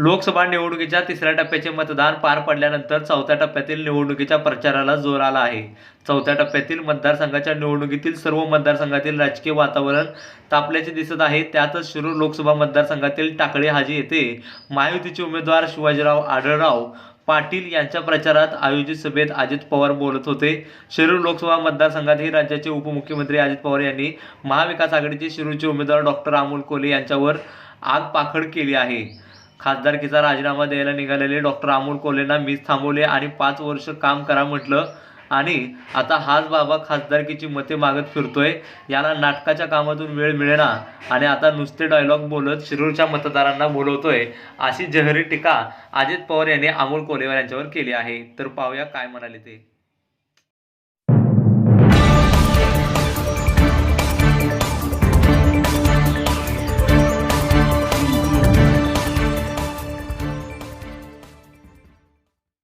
लोकसभा निवडणुकीच्या तिसऱ्या टप्प्याचे मतदान पार पडल्यानंतर चौथ्या टप्प्यातील निवडणुकीच्या प्रचाराला जोर आला आहे. चौथ्या टप्प्यातील मतदारसंघाच्या निवडणुकीतील सर्व मतदारसंघातील राजकीय वातावरण तापल्याचे दिसत आहे. त्यातच शिरूर लोकसभा मतदारसंघातील टाकळे हाजी येथे महायुतीचे उमेदवार शिवाजीराव आढळराव पाटील यांच्या प्रचारात आयोजित सभेत अजित पवार बोलत होते. शिरूर लोकसभा मतदारसंघातही राज्याचे उपमुख्यमंत्री अजित पवार यांनी महाविकास आघाडीचे शिरूरचे उमेदवार डॉक्टर अमोल कोले यांच्यावर आग पाखड केली आहे. खासदारकीचा राजीनामा द्यायला निघालेले डॉक्टर अमोल कोल्हेंना मीच थांबवले आणि पाच वर्ष काम करा म्हटलं. आणि आता हाच बाबा खासदारकीची मते मागत फिरतोय. याला नाटकाच्या कामातून वेळ मिळेना. आणि आता नुसते डायलॉग बोलत शिरूरच्या मतदारांना बोलवतोय. अशी जहरी टीका अजित पवार यांनी अमोल कोलेवार यांच्यावर केली आहे. तर पाहूया काय म्हणाले ते.